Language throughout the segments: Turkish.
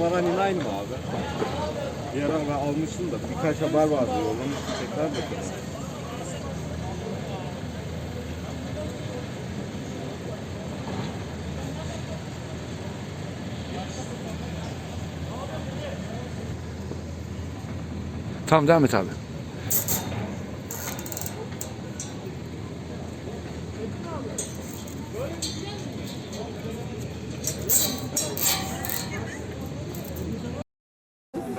numaran yine aynı mı abi? Bir ara ben almıştım da birkaç haber vardı yollamıştım tekrar bakarız. Tamam devam et abi.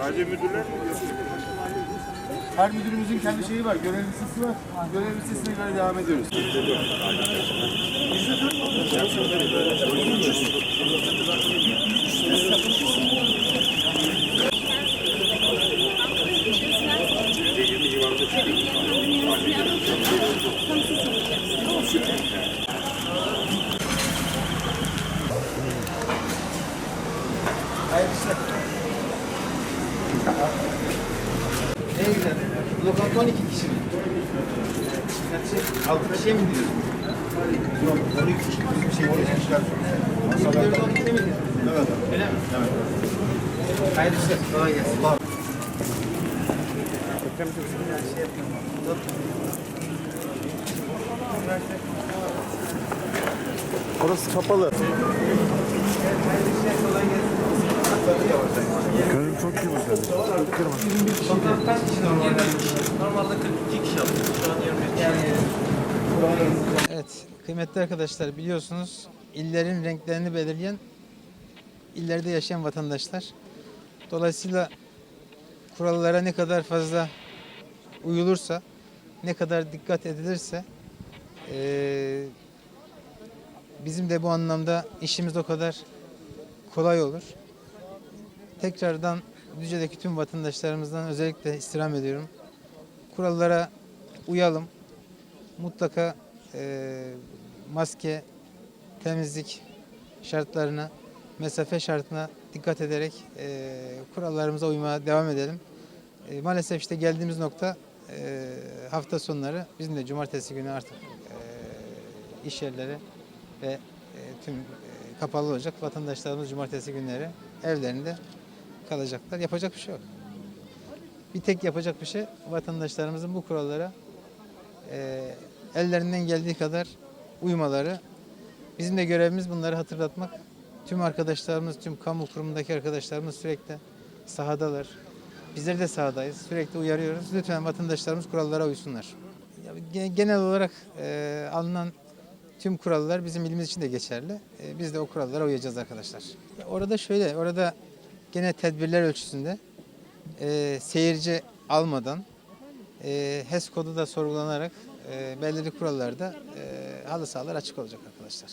Sadece müdürler mi? Her müdürümüzün kendi şeyi var, görev listesi var. Görev listesine göre devam ediyoruz. Güzel. Lokanta 12 kişi mi? Kaç şey? 6 kişiye mi gidiyoruz? Yok, 12 kişi. Bir şey 12 kişiler. Masalarda 12'de mi gidiyoruz? Evet. Öyle mi? Evet. Hayırlı işler. Kolay gelsin. Allah. Şey yapıyorum. Orası kapalı. Hayırlı işler. Kolay gelsin. Gönül çok kaç kişi normalde? Normalde 42 kişi aldık. Şu an 25 Yani Evet, kıymetli arkadaşlar biliyorsunuz illerin renklerini belirleyen illerde yaşayan vatandaşlar. Dolayısıyla kurallara ne kadar fazla uyulursa, ne kadar dikkat edilirse eee, bizim de bu anlamda işimiz o kadar kolay olur. Tekrardan Düzce'deki tüm vatandaşlarımızdan özellikle istirham ediyorum. Kurallara uyalım mutlaka e, maske, temizlik şartlarına, mesafe şartına dikkat ederek e, kurallarımıza uymaya devam edelim. E, maalesef işte geldiğimiz nokta e, hafta sonları bizim de cumartesi günü artık e, iş yerleri ve e, tüm e, kapalı olacak. Vatandaşlarımız cumartesi günleri evlerinde kalacaklar. Yapacak bir şey yok. Bir tek yapacak bir şey vatandaşlarımızın bu kurallara e, ellerinden geldiği kadar uymaları. Bizim de görevimiz bunları hatırlatmak. Tüm arkadaşlarımız, tüm kamu kurumundaki arkadaşlarımız sürekli sahadalar. Bizler de sahadayız. Sürekli uyarıyoruz. Lütfen vatandaşlarımız kurallara uysunlar. Genel olarak e, alınan tüm kurallar bizim ilimiz için de geçerli. E, biz de o kurallara uyacağız arkadaşlar. Orada şöyle, orada gene tedbirler ölçüsünde e, seyirci almadan e, HES kodu da sorgulanarak e, belirli kurallarda e, halı sahalar açık olacak arkadaşlar.